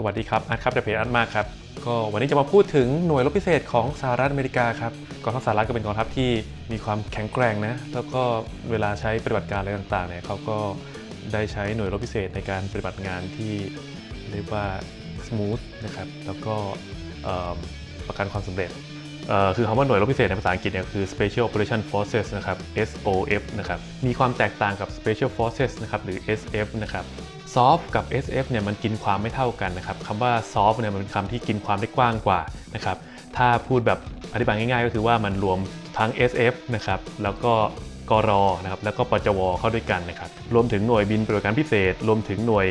สวัสดีครับอาร์ตครับจากเพจอาร์ตมากครับก็วันนี้จะมาพูดถึงหน่วยรบพิเศษของสหรัฐอเมริกาครับกองทัพสหรัฐก็เป็นกองทัพที่มีความแข็งแกร่งนะแล้วก็เวลาใช้ปฏิบัติการอะไรต่างๆเนี่ยเขาก็ได้ใช้หน่วยรบพิเศษในการปฏิบัติงานที่เรียกว่า smooth นะครับแล้วก็ประกันความสำเร็จคือคำว่าหน่วยรบพิเศษในภาษาอังกฤษเนี่ยคือ Special Operation Forces นะครับ SOF นะครับ มีความแตกต่างกับ Special Forces นะครับหรือ SF นะครับ Soft กับ SF เนี่ยมันกินความไม่เท่ากันนะครับคำว่า Soft เนี่ยมันเป็นคำที่กินความได้กว้างกว่านะครับถ้าพูดแบบอธิบายง่ายๆ ก็คือว่ามันรวมทั้ง SF นะครับแล้วก็กรนะครับแล้วก็ปจวเข้าด้วยกันนะครับรวมถึงหน่วยบินปฏิบัติการพิเศษ รวมถึงหน่วย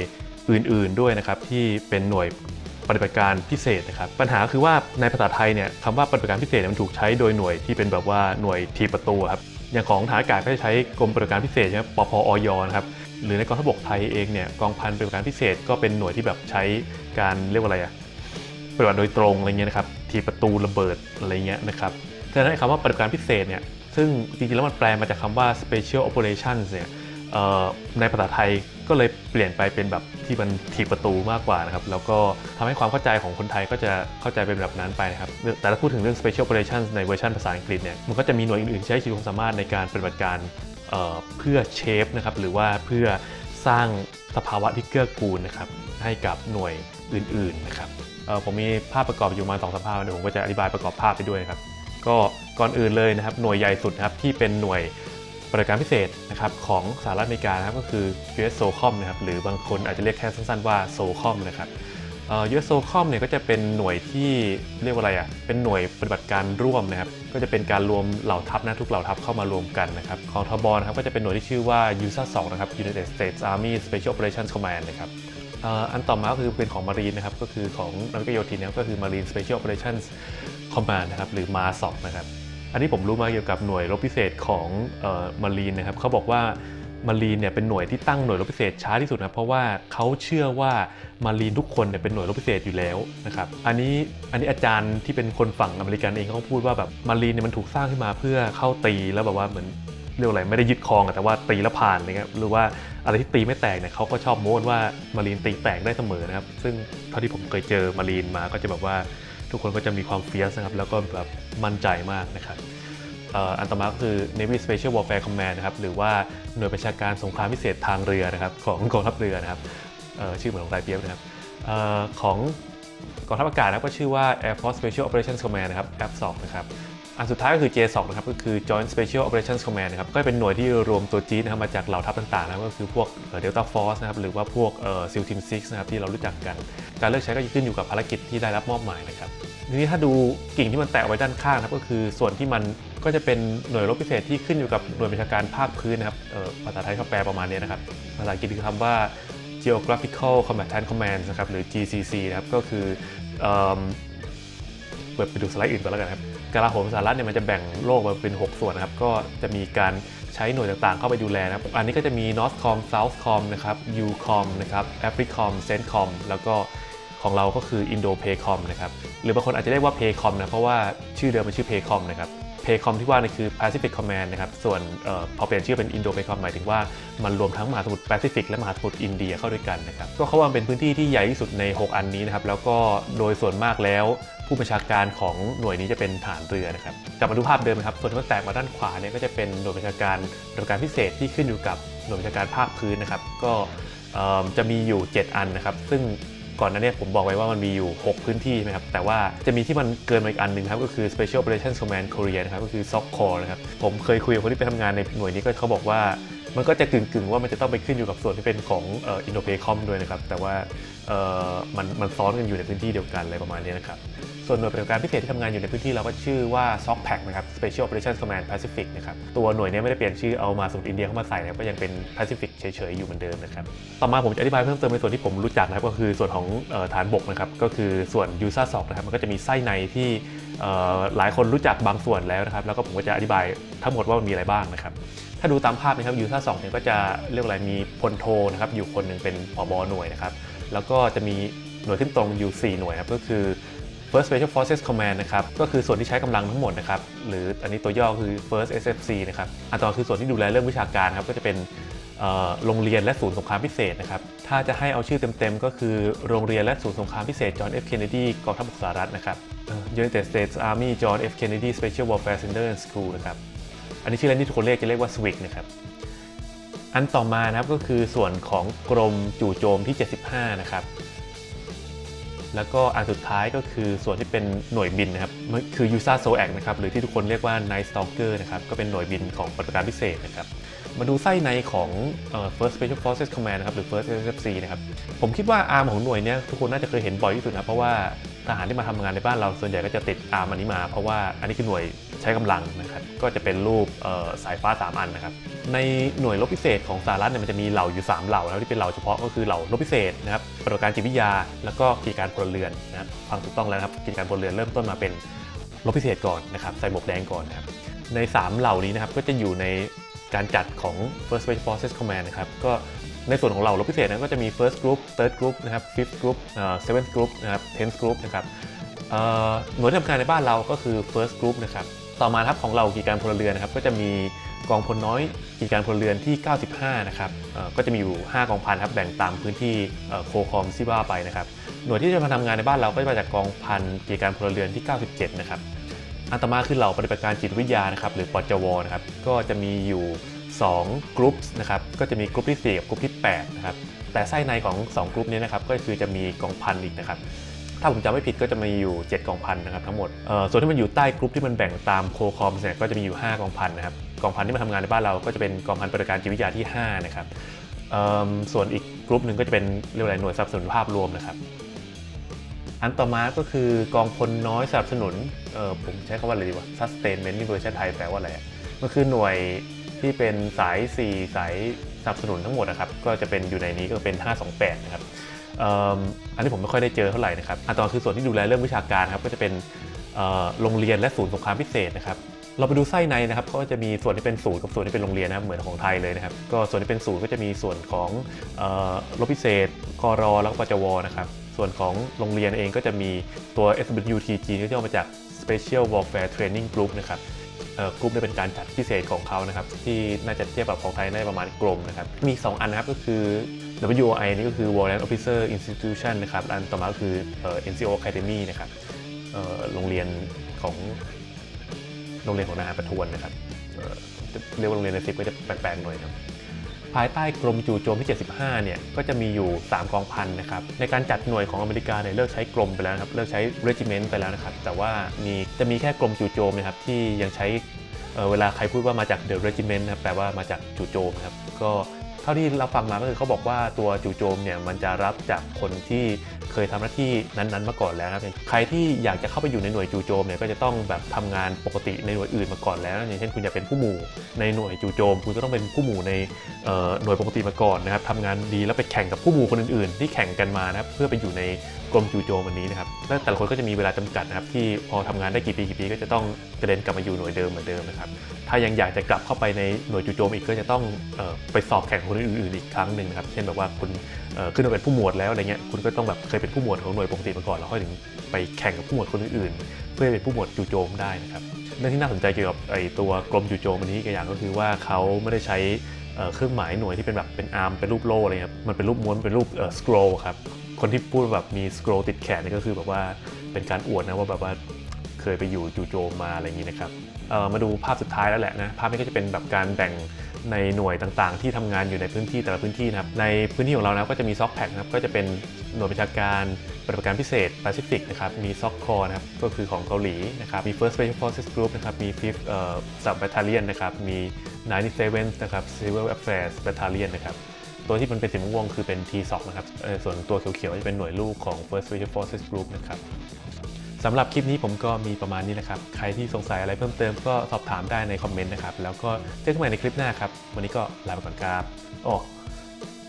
อื่นๆด้วยนะครับที่เป็นหน่วยปฏิบัติการพิเศษนะครับปัญหาคือว่าในภาษาไทยเนี่ยคำว่าปฏิบัติการพิเศษเนี่ยมันถูกใช้โดยหน่วยที่เป็นแบบว่าหน่วยทีประตูครับอย่างของฐานอากาศก็จะใช้กรมปฏิบัติการพิเศษใช่ไหมปพอยนะครับ หรือในกองทัพบกไทยเองเนี่ยกองพันปฏิบัติการพิเศษก็เป็นหน่วยที่แบบใช้การเรียกว่าอะไรอะปฏิบัติโดยตรงอะไรเงี้ยนะครับทีประตูระเบิดอะไรเงี้ยนะครับฉะนั้นคำว่าปฏิบัติการพิเศษเนี่ยซึ่งจริงๆแล้วมันแปลมาจากคำว่า special operations เนี่ยในภาษาไทยก็เลยเปลี่ยนไปเป็นแบบที่มันถีบประตูมากกว่านะครับ แล้วก็ทำให้ความเข้าใจของคนไทยก็จะเข้าใจเป็นแบบนั้นไปนะครับ แต่ถ้าพูดถึงเรื่อง special operations ในเวอร์ชันภาษาอังกฤษเนี่ย มันก็จะมีหน่วยอื่นๆ ใช้ขีดความสามารถในการปฏิบัติการ เพื่อเชฟนะครับหรือว่าเพื่อสร้างสภาวะที่เกื้อกูลนะครับให้กับหน่วยอื่นๆนะครับผมมีภาพประกอบอยู่มาสองสภาพเดี๋ยวผมก็จะอธิบายประกอบภาพไปด้วยนะครับก็ก่อนอื่นเลยนะครับหน่วยใหญ่สุดนะครับที่เป็นหน่วยบัติการพิเศษนะครับของสหรัฐอเมริกานะครับก็คือ US SOCOM นะครับหรือบางคนอาจจะเรียกแค่สั้นๆว่า SOCOM นะครับ เอ่อ US SOCOM เนี่ยก็จะเป็นหน่วยที่เรียกว่าอะไรอะ เป็นหน่วยปฏิบัติการร่วมนะครับ ก็จะเป็นการรวมเหล่าทัพนะทุกเหล่าทัพเข้ามารวมกันนะครับ ของทบนะครับก็จะเป็นหน่วยที่ชื่อว่า USA 2นะครับ United States Army Special Operations Command นะครับอันต่อมาก็คือเป็นของมารีนนะครับ ก็คือของนักโยธินนะครับก็คือ Marine Special Operations Command นะครับ หรือมาสนะครับ อันนี้ผมรู้มาเกี่ยวกับหน่วยรบพิเศษของมารีนนะครับเขาบอกว่า มารีนเนี่ยเป็นหน่วยที่ตั้งหน่วยรบพิเศษช้าที่สุดนะเพราะว่าเขาเชื่อว่ามารีนทุกคนเนี่ยเป็นหน่วยรบพิเศษอยู่แล้วนะครับอันนี้อันนี้อาจารย์ที่เป็นคนฝั่งอเมริกันเองเขาพูดว่าแบบมารีนเนี่ยมันถูกสร้างขึ้นมาเพื่อเข้าตีแล้วแบบว่าเหมือนเรียกอะไรไม่ได้ยึดครองแต่ว่าตีแล้วผ่านอะไรเงี้ยหรือว่าอะไรที่ตีไม่แตกเนี่ยเขาก็ชอบโม้นว่ามารีนตีแตกได้เสมอนะครับซึ่งเท่าที่ผมเคยเจอมารีนมาก็จะแบบว่าทุกคนก็จะมีความเฟียสนะครับแล้วก็แบบมั่นใจมากนะครับ อันต่อมาก็คือ Navy Special Warfare Command นะครับหรือว่าหน่วยประชาการสงครามพิเศษทางเรือนะครับของกองทัพเรือนะครับชื่อเหมือนของไทยเปียบนะครับออของกองทัพอากาศนะก็ชื่อว่า Air Force Special Operations Command นะครับ F2 นะครับอันสุดท้ายก็คือ J2 นะครับก็คือ Joint Special Operations Command นะครับก็เป็นหน่วยที่รวมตัวจี๊ดนะครับมาจากเหล่าทัพต่างๆนะครับก็คือพวกเดลต้าฟอร์สนะครับหรือว่าพวก SEAL Team 6นะครับที่เรารู้จักกัน การเลือกใช้ก็ขึ้นอยู่กับภารกิจที่ได้รับมอบหมายนะครับทีนี้ถ้าดูกิ่งที่มันแตกไว้ด้านข้างนะครับก็คือส่วนที่มัน ก็จะเป็นหน่วยรบพิเศษที่ขึ้นอยู่กับหน่วยบัญชาการภาคพื้นนะครับเอ่อภาษาไทยเขาแปลประมาณนี้นะครับภาษาอังกฤษคือคำว่า geographical combatant command นะครับหรือ GCC นะครับก็คือเอิ่มเปิดไปดูสไลด์อื่นก่อนแล้วกันครับกลาโหมสหรัฐเนี่ยมันจะแบ่งโลกมาเป็น 6 ส่วนนะครับ ก็จะมีการใช้หน่วยต่างๆ เข้าไปดูแลนะครับ อันนี้ก็จะมี Northcom Southcom นะครับ UCOM นะครับ AFRICOM CENTCOM แล้วก็ของเราก็คือ Indo Paycom นะครับ หรือบางคนอาจจะเรียกว่า Paycom นะ เพราะว่าชื่อเดิมมันชื่อ Paycom นะครับ Paycom ที่ว่านี่คือ Pacific Command นะครับ ส่วนออพอเปลี่ยนชื่อเป็น Indo Paycom หมายถึงว่ามันรวมทั้งมหาสมุทรแปซิฟิกและมหาสมุทรอินเดียเข้าด้วยกันนะครับ ก็เขาว่าเป็นพื้นที่ที่ใหญ่ที่สุดใน 6 อันนี้นะครับ แล้วก็โดยส่วนมากแล้วผู้บัญชาการของหน่วยนี้จะเป็นฐานเรือนะครับ กลับมาดูภาพเดิมนะครับ ส่วนที่มันแตกมาด้านขวาเนี่ยก็จะเป็นหน่วยบัญชาการปฏิบัติการพิเศษที่ขึ้นอยู่กับหน่วยบัญชาการภาคพื้นนะครับ ก็จะมีอยู่ 7 อันนะครับ ซึ่ง ก่อนหน้าเนี้ผมบอกไว้ว่ามันมีอยู่ 6 พื้นที่ใช่ไหมครับ แต่ว่าจะมีที่มันเกินมาอีกอันหนึ่งครับ ก็คือ Special Operations Command Korea นะครับ ก็คือ SOCCOR นะครับ ผมเคยคุยกับคนที่ไปทำงานในหน่วยนี้ก็เขาบอกว่า มันก็จะกึ่งๆ ว่ามันจะต้องไปขึ้นอยู่กับส่วนที่เป็นของอินโดเพคอมด้วยนะครับ แต่ว่ามันมันซ้อนกันอยู่ในพื้นที่เดียวกันอะไรประมาณนี้นะครับ ส่วนหน่วยปฏิบัติการพิเศษที่ทำงานอยู่ในพื้นที่เราก็ชื่อว่า SOCPAC นะครับ Special Operations Command Pacific นะครับ ตัวหน่วยนี้ไม่ได้เปลี่ยนชื่อเอามาสูตรอินเดียเข้ามาใส่นะก็ยังเป็น Pacific เฉยๆอยู่เหมือนเดิมนะครับ ต่อมาผมจะอธิบายเพิ่มเติมในส่วนที่ผมรู้จักนะครับก็คือส่วนของฐานบกนะครับก็คือส่วน u s a 2นะครับมันก็จะมีไส้ในที่หลายคนรู้จักบางส่วนแล้วนะครับแล้วก็ผมก็จะอธิบายทั้งหมดว่ามันมีอะไรบ้างนะครับ ถ้าดูตามภาพนะครับยูซ่าสองเนี่ยก็จะเรียกอะไรมีพลโทนะครับอยู่คนหนึ่งเป็นผบหน่วยนะครับแล้วก็จะมีหน่วยขึ้นตรงอยู่ 4 หน่วยครับก็คือ First Special Forces Command นะครับ ก็คือส่วนที่ใช้กำลังทั้งหมดนะครับ หรืออันนี้ตัวย่อคือ First SFC นะครับ อันต่อคือส่วนที่ดูแลเรื่องวิชาการครับ ก็จะเป็นโรงเรียนและศูนย์สงครามพิเศษนะครับ ถ้าจะให้เอาชื่อเต็มๆ ก็คือโรงเรียนและศูนย์สงครามพิเศษจอห์น F. Kennedy กองทัพบกสหรัฐนะครับ United States Army John F. Kennedy Special Warfare Center and School นะครับ อันนี้ชื่อเล่นที่ทุกคนเรียกจะเรียกว่า SWIC นะครับ อันต่อมานะครับก็คือส่วนของกรมจู่โจมที่ 75 นะครับ แล้วก็อันสุดท้ายก็คือส่วนที่เป็นหน่วยบินนะครับมันคือ USA SOAC นะครับ หรือที่ทุกคนเรียกว่า Night Stalker นะครับ ก็เป็นหน่วยบินของปฏิบัติการพิเศษนะครับ มาดูไส้ในของเอ่อ First Special Forces Command นะครับ หรือ First SFC นะครับ ผมคิดว่าอาร์มของหน่วยเนี้ยทุกคนน่าจะเคยเห็นบ่อยที่สุดนะ เพราะว่าทหารที่มาทำงานในบ้านเราส่วนใหญ่ก็จะติดอาร์มอันนี้มา เพราะว่าอันนี้คือหน่วย ใช้กำลังนะครับก็จะเป็นรูปสายฟ้า 3 อันนะครับในหน่วยรบพิเศษของสหรัฐเนี่ยมันจะมีเหล่าอยู่ 3 เหล่านะที่เป็นเหล่าเฉพาะก็คือเหล่ารบพิเศษนะครับปฏิบัติการจิตวิทยา แล้วก็กิจการพลเรือนนะครับฟังถูกต้องแล้วนะครับกิจการพลเรือนเริ่มต้นมาเป็นรบพิเศษก่อนนะครับใส่หมวกแดงก่อนนะครับใน 3 เหล่านี้นะครับก็จะอยู่ในการจัดของ First Special Forces Command นะครับก็ในส่วนของเหล่ารบพิเศษนะก็จะมี First Group Third Group นะครับ Fifth Group เอ่อ Seventh Group นะครับ Tenth Group นะครับเอ่อหน่วยที่ทำงานในบ้านเราก็คือ First Group นะครับ ต่อมาครับของเรากิจการพลเรือนนะครับก็จะมีกองพลน้อยกิจการพลเรือนที่ 95 นะครับก็จะมีอยู่ 5 กองพันครับแบ่งตามพื้นที่โคคอมที่ว่าไปนะครับหน่วยที่จะมาทำงานในบ้านเราก็จะมาจากกองพันกิจการพลเรือนที่ 97 นะครับอันต่อมาคือเหล่าปฏิบัติการจิตวิทยานะครับหรือปจวนะครับก็จะมีอยู่2กลุ่มนะครับก็จะมีกลุ่มที่ 4 กับกลุ่มที่8นะครับแต่ไส้ในของ 2กลุ่มนี้นะครับก็คือจะมีกองพันอีกนะครับ ถ้าผมจำไม่ผิดก็จะมีอยู่ 7 กองพันนะครับทั้งหมดส่วนที่มันอยู่ใต้กลุ่มที่มันแบ่งตามโคคอมเนี่ยก็จะมีอยู่ 5 กองพันนะครับกองพันที่มาทำงานในบ้านเราก็จะเป็นกองพันปฏิบัติการจิตวิทยาที่ 5 นะครับส่วนอีกกลุ่มหนึ่งก็จะเป็นเรียกว่าอะไรหน่วยสนับสนุนภาพรวมนะครับอันต่อมาก็คือกองพลน้อยสนับสนุนเออผมใช้คำว่าอะไรดีวะ sustainment นี่เวอร์ชันไทยแปลว่าอะไรอะมันคือหน่วยที่เป็นสาย 4 สายสนับสนุนทั้งหมดนะครับ ก็จะเป็นอยู่ในนี้ก็เป็น 528 นะครับ อันนี้ผมไม่ค่อยได้เจอเท่าไหร่นะครับอันต่อคือส่วนที่ดูแลเรื่องวิชาการครับก็จะเป็นโรงเรียนและศูนย์สงครามพิเศษนะครับเราไปดูไส้ในนะครับก็จะมีส่วนที่เป็นศูนย์กับส่วนที่เป็นโรงเรียนนะครับเหมือนของไทยเลยนะครับก็ส่วนที่เป็นศูนย์ก็จะมีส่วนของรบพิเศษกรแล้วก็ปจวนะครับส่วนของโรงเรียนเองก็จะมีตัว SWTG ที่ย่อมาจาก Special Warfare Training Group นะครับกลุ่มนี้เป็นการจัดพิเศษของเขานะครับที่น่าจะเทียบกับของไทยได้ประมาณกลมนะครับมี 2 อันนะครับก็คือ WOI นี่ก็คือ Warrant Officer Institution นะครับ อันต่อมาก็คือ NCO Academy นะครับโรงเรียนของโรงเรียนของนายประทวนนะครับเเรียกว่าโรงเรียนในสิบก็จะแปลกๆหน่อยครับภายใต้กรมจู่โจมที่ 75 เนี่ย ก็จะมีอยู่ 3 กองพันนะครับ ในการจัดหน่วยของอเมริกาเนี่ยเลิกใช้กรมไปแล้วครับ เลิกใช้ regiment ไปแล้วนะครับ แต่ว่ามีจะมีแค่กรมจู่โจมนะครับที่ยังใช้เเวลาใครพูดว่ามาจาก the regiment นะครับแปลว่ามาจากจู่โจมครับ ก็ เท่าที่เราฟังมาก็คือเขาบอกว่าตัวจูโจมเนี่ยมันจะรับจากคนที่ เคยทำหน้าที่นั้นๆมาก่อนแล้วนะครับใครที่อยากจะเข้าไปอยู่ในหน่วยจู่โจมเนี่ยก็จะต้องแบบทำงานปกติในหน่วยอื่นมาก่อนแล้ว อย่างเช่นคุณจะเป็นผู้หมู่ในหน่วยจู่โจม คุณก็ต้องเป็นผู้หมู่ในหน่วยปกติมาก่อนนะครับทำงานดีแล้วไปแข่งกับผู้หมู่คนอื่นๆ ที่แข่งกันมานะครับเพื่อไปอยู่ในกรมจู่โจมวันนี้นะครับและแต่ละคนก็จะมีเวลาจำกัดนะครับที่พอทำงานได้กี่ปีกี่ปีก็จะต้องกระเด็นกลับมาอยู่หน่วยเดิมเหมือนเดิมนะครับถ้ายังอยากจะกลับเข้าไปในหน่วยจู่โจมอีกก็จะต้องออไปสอบแข่งคนอื่นๆอีกครั้งหนึ่งนะครับเช่นแบบว่าคุณ ขึ้นมาเป็นผู้หมวดแล้วอะไรเงี้ยคุณก็ต้องแบบเคยเป็นผู้หมวดของหน่วยปกติมาก่อนแล้วค่อยถึงไปแข่งกับผู้หมวดคนอื่นๆ เพื่อเป็นผู้หมวดจู่โจมได้นะครับเรื่องที่น่าสนใจเกี่ยวกับไอ้ตัวกรมจู่โจมอันนี้อีกอย่างก็คือว่าเขาไม่ได้ใช้เครื่องหมายหน่วยที่เป็นแบบเป็นอาร์มเป็นรูปโล่อะไรครับมันเป็นรูปม้วนเป็นรูปสครอลครับคนที่พูดแบบมีสครอลติดแขนนี่ก็คือแบบว่าเป็นการอวดนะว่าแบบว่า ยไปอยู่จู่โจมมาอะไรอย่างนี้นะครับมาดูภาพสุดท้ายแล้วแหละนะภาพนี้ก็จะเป็นแบบการแบ่งในหน่วยต่างๆ ที่ทำงานอยู่ในพื้นที่แต่ละพื้นที่นะครับในพื้นที่ของเรานะก็จะมีซ็อกแพ็กนะครับก็จะเป็นหน่วยประชาการปฏิบัติการพิเศษแปซิฟิกนะครับมีซ็อกคอนะครับก็คือของเกาหลีนะครับมี First Special Forces Group นะครับมี Fifth Sub Battalion นะครับมี 97 นะครับ Civil Affairs Battalion นะครับตัวที่มันเป็นสีม่วงคือเป็น T2 นะครับส่วนตัวเขียวๆจะเป็นหน่วยลูกของ First Special Forces Group นะครับ สำหรับคลิปนี้ผมก็มีประมาณนี้นะครับ ใครที่สงสัยอะไรเพิ่มเติมก็สอบถามได้ในคอมเมนต์นะครับ แล้วก็เจอกันใหม่ในคลิปหน้าครับ วันนี้ก็ลาไปก่อนครับอ๋อ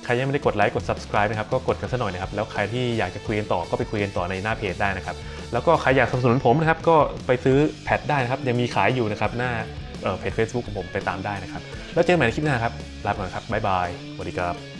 ใครยังไม่ได้กดไลค์กด subscribe นะครับ ก็กดกันซะหน่อยนะครับ แล้วใครที่อยากจะคุยกันต่อก็ไปคุยกันต่อในหน้าเพจได้นะครับ แล้วก็ใครอยากสนับสนุนผมนะครับ ก็ไปซื้อแพดได้นะครับ ยังมีขายอยู่นะครับ หน้าเเพจ Facebook ของผมไปตามได้นะครับ แล้วเจอกันใหม่ในคลิปหน้าครับ ลาไปก่อนครับ บ๊ายบาย สวัสดีครับ